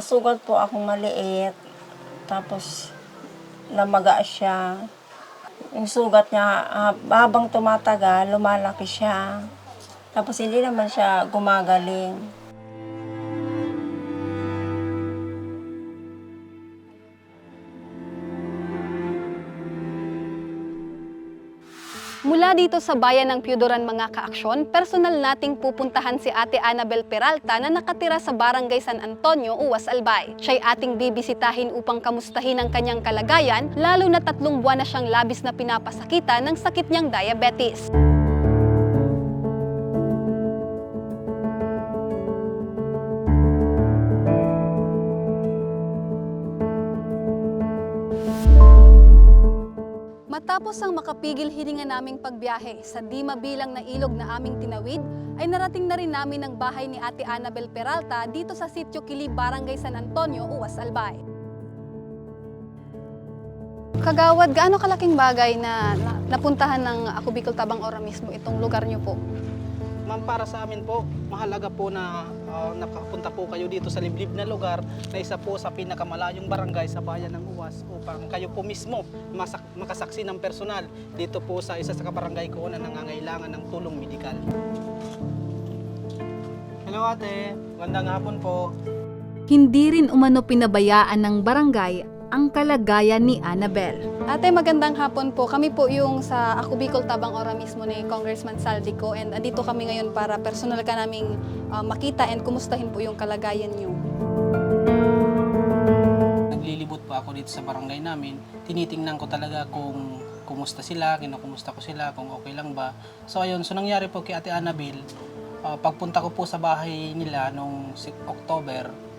Nasugat po akong maliit. Tapos, namaga siya. Yung sugat niya, ah, habang tumatagal, lumalaki siya. Tapos, hindi naman siya gumagaling. Dito sa bayan ng Piudoran mga kaaksyon, personal nating pupuntahan si Ate Annabel Peralta na nakatira sa Barangay San Antonio, Uwas Albay. Siya'y ating bibisitahin upang kamustahin ang kanyang kalagayan, lalo na tatlong buwan na siyang labis na pinapasakita ng sakit niyang diabetes. Matapos ang makapigil hininga naming pagbiyahe sa di mabilang na ilog na aming tinawid, ay narating na rin namin ang bahay ni Ate Annabel Peralta dito sa Sitio Kili, Barangay San Antonio, Uwas, Albay. Kagawad, gaano kalaking bagay na, na napuntahan ng Ako Bicol Tabang Ora mismo itong lugar niyo po? Ma'am, para sa amin po, mahalaga po na ah, nakapunta po kayo dito sa liblib na lugar na isa po sa pinakamalayong barangay sa bayan ng Uwas upang kayo po mismo masak- makasaksi ng personal dito po sa isa sa kabarangay ko na nangangailangan ng tulong medikal. Hello ate, magandang hapon po. Hindi rin umano pinabayaan ng barangay ang kalagayan ni Annabel. Ate, magandang hapon po. Kami po yung sa Ako Bicol Tabang Ora mismo ni Congressman Saldico and andito kami ngayon para personal ka naming ah, makita and kumustahin po yung kalagayan niyo. Naglilibot po ako dito sa barangay namin. Tinitingnan ko talaga kung kumusta sila, kinukumusta ko sila, kung okay lang ba. So ayun, so nangyari po kay Ate Annabel, ah, pagpunta ko po sa bahay nila nung si- October,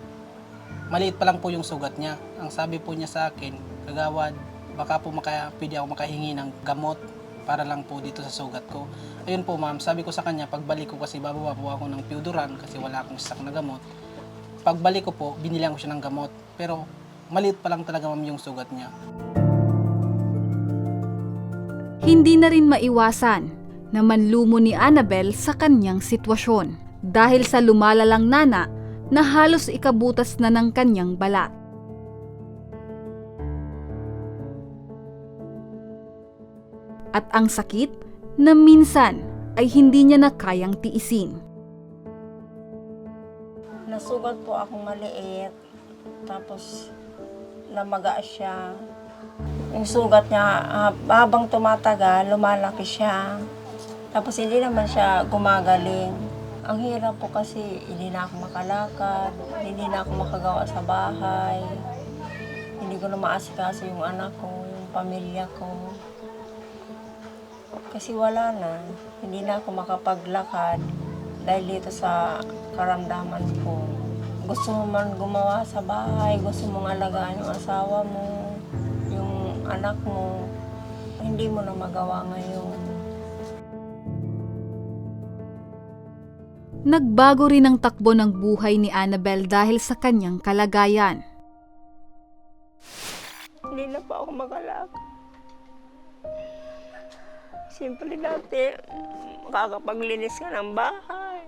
maliit pa lang po yung sugat niya. Ang sabi po niya sa akin, kagawad, baka po maka, ako makahingi ng gamot para lang po dito sa sugat ko. Ayun po ma'am, sabi ko sa kanya, pagbalik ko kasi bababa po ako ng Pioduran kasi wala akong stock na gamot. Pagbalik ko po, binilihan ko siya ng gamot. Pero maliit pa lang talaga ma'am yung sugat niya. Hindi na rin maiwasan na manlumo ni Annabel sa kanyang sitwasyon dahil sa lumalalang nana na halos ikabutas na ng kanyang balat. At ang sakit na minsan ay hindi niya na kayang tiisin. Nasugat po akong maliit. Tapos, namaga siya. Yung sugat niya, ah, habang tumatagal, lumalaki siya. Tapos, hindi naman siya gumagaling. Ang hirap po kasi hindi na ako makalakad, hindi na ako makagawa sa bahay. Hindi ko na maasikaso yung anak ko, yung pamilya ko. Kasi wala na. Hindi na ako makapaglakad dahil dito sa karamdaman ko. Gusto mo man gumawa sa bahay, gusto mong alagaan yung asawa mo, yung anak mo, hindi mo na magawa ngayon. Nagbago rin ang takbo ng buhay ni Annabel dahil sa kanyang kalagayan. Hindi na pa ako makalakad. Simple dati, makakapaglinis ka ng bahay.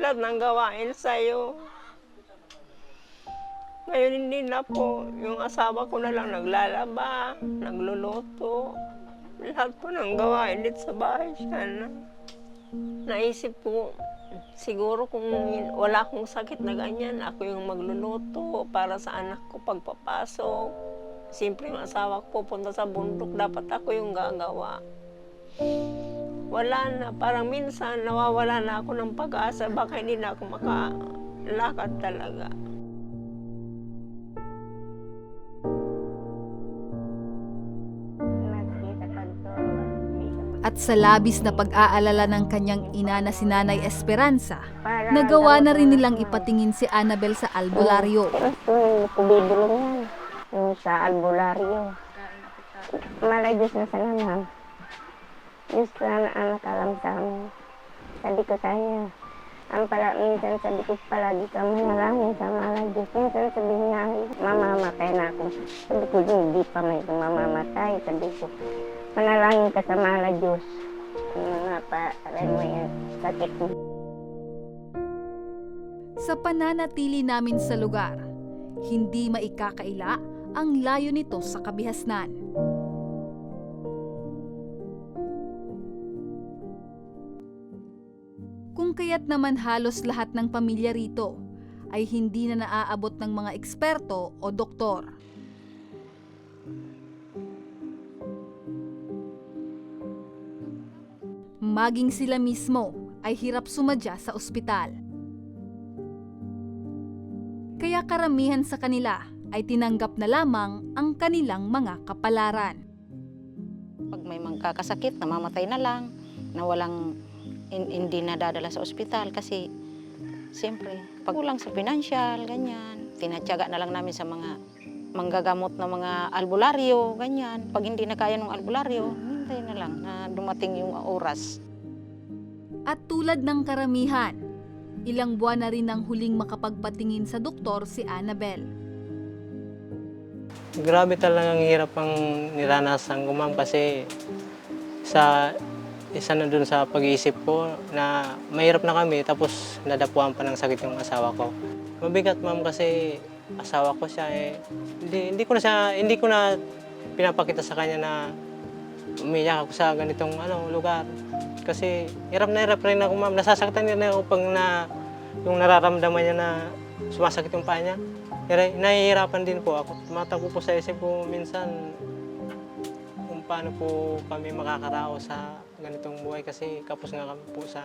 Lahat ng gawain sa'yo. Ngayon hindi na po. Yung asawa ko na lang naglalaba, nagluluto. Lahat po ng gawain dito sa bahay siya na. Naisip ko, siguro kung wala akong sakit na ganyan, ako yung magluluto para sa anak ko pagpapasok. Siyempre yung asawa ko pupunta sa bundok, dapat ako yung gagawa. Wala na, parang minsan nawawala na ako ng pag-asa, baka hindi na ako makalakad talaga. At sa labis na pag-aalala ng kanyang ina na si Nanay Esperanza, nagawa na rin nilang ipatingin si Annabel sa albularyo. Gusto yung bibili yan. Yung sa albularyo. Malay Diyos na sana, ma'am. Diyos na anak alam sa amin. Sabi ko sa kanya, ang pala, minsan sabi ko palagi ka manalangin sa malay Diyos. Minsan sabi niya, mamamatay na ako. Sabi ko, hindi pa may mamamatay. Sabi ko, manalangin ka sa malay Diyos. Ano na pa, alam mo yan, sakit mo. Sa pananatili namin sa lugar, hindi maikakaila ang layo nito sa kabihasnan. Kung kaya't naman halos lahat ng pamilya rito ay hindi na naaabot ng mga eksperto o doktor. Maging sila mismo ay hirap sumadya sa ospital. Kaya karamihan sa kanila ay tinanggap na lamang ang kanilang mga kapalaran. Pag may magkakasakit, namamatay na lang, na walang hin- hindi nadadala sa ospital kasi siyempre, pag kulang sa financial, ganyan, tinatyaga na lang namin sa mga manggagamot na mga albularyo, ganyan. Pag hindi na kaya ng albularyo, hintay na lang na dumating yung oras. At tulad ng karamihan, ilang buwan na rin ang huling makapagpatingin sa doktor si Annabel. Grabe talagang hirap ang niranasan ko ma'am kasi sa isa na dun sa pag-iisip ko na mahirap na kami tapos nadapuan pa ng sakit yung asawa ko. Mabigat ma'am kasi asawa ko siya eh hindi, hindi ko na siya hindi ko na pinapakita sa kanya na umiyak ako sa ganitong ano lugar. Kasi hirap na hirap rin ako ma'am. Nasasaktan rin ako pag na yung nararamdaman niya na sumasakit yung paa niya. Hira- Nahihirapan din po ako. Tumatakbo po sa isip ko minsan kung paano po kami makakarao sa ganitong buhay kasi kapos nga kami po sa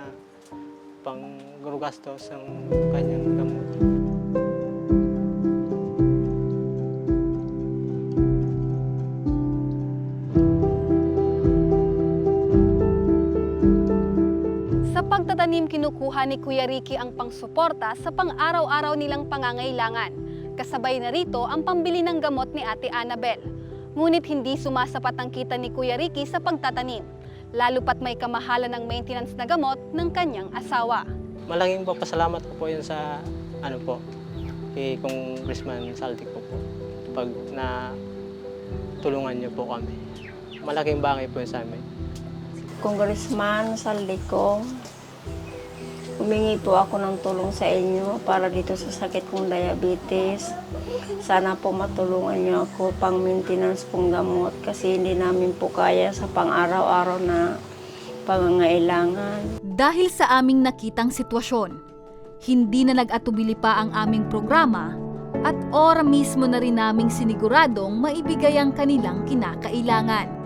pang gastos ng kanyang gamot. Pagtatanim kinukuha ni Kuya Ricky ang pangsuporta sa pang-araw-araw nilang pangangailangan. Kasabay na rito ang pambili ng gamot ni Ate Annabel. Ngunit hindi sumasapat ang kita ni Kuya Ricky sa pagtatanim, lalo pat may kamahalan ng maintenance na gamot ng kanyang asawa. Malaking papasalamat ko po yun sa ano po kay Congressman Saldi ko po pag na tulungan niyo po kami. Malaking bagay po yun sa amin. Congressman Saldico, humingi po ako ng tulong sa inyo para dito sa sakit kong diabetes. Sana po matulungan niyo ako pang maintenance pong gamot kasi hindi namin po kaya sa pang-araw-araw na pangangailangan. Dahil sa aming nakitang sitwasyon, hindi na nag-atubili pa ang aming programa at ora mismo na rin naming siniguradong maibigay ang kanilang kinakailangan.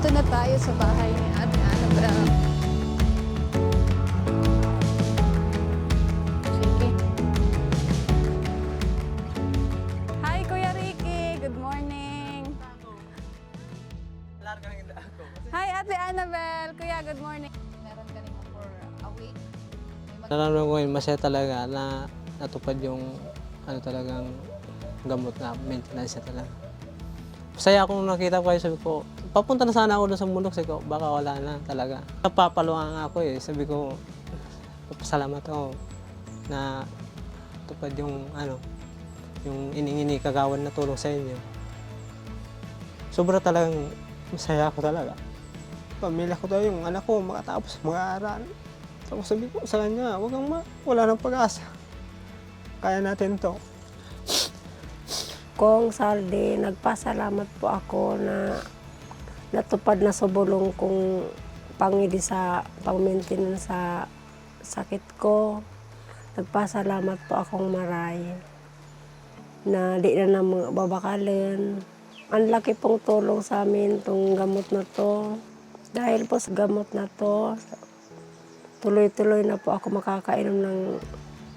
Dito na tayo sa bahay ni Ate Annabel. Sige. Hi, Kuya Ricky. Good morning. Hi, Ate Annabel. Kuya, good morning. Meron ka naman for a week. Nararamdaman ko yun, masaya talaga na natupad yung ano talagang gamot na maintenance talaga. Masaya akong nakita ko kayo, sabi ko, papunta na sana ako doon sa bundok, sabi ko, baka wala na talaga. Napapaluhan ako eh, sabi ko, papasalamat ako na tupad yung ano, yung iningini kagawan na tulong sa inyo. Sobra talagang masaya ako talaga. Pamilya ko daw yung anak ko makatapos mag-aaral. Tapos sabi ko sa kanya, huwag kang ma, wala nang pag-asa. Kaya natin to. Kong Saldi, nagpasalamat po ako na natupad na sa bulong kong pangili sa pang-maintenance sa sakit ko. Nagpasalamat po akong maray na di na na babakalin. Ang laki pong tulong sa amin itong gamot na to. Dahil po sa gamot na to, tuloy-tuloy na po ako makakainom ng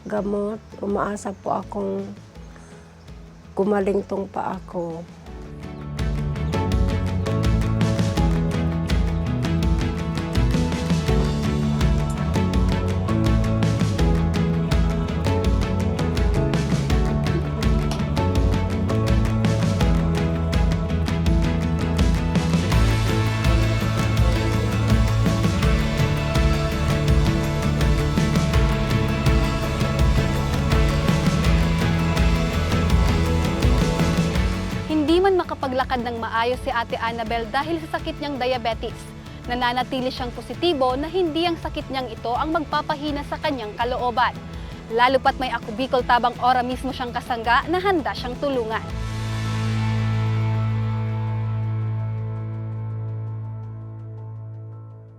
gamot. Umaasa po akong gumaling tong pa ako. Makapaglakad ng maayos si Ate Annabel dahil sa sakit niyang diabetes. Nananatili siyang positibo na hindi ang sakit niyang ito ang magpapahina sa kanyang kalooban. Lalo pat may ako Bicol Tabang Ora mismo siyang kasangga na handa siyang tulungan.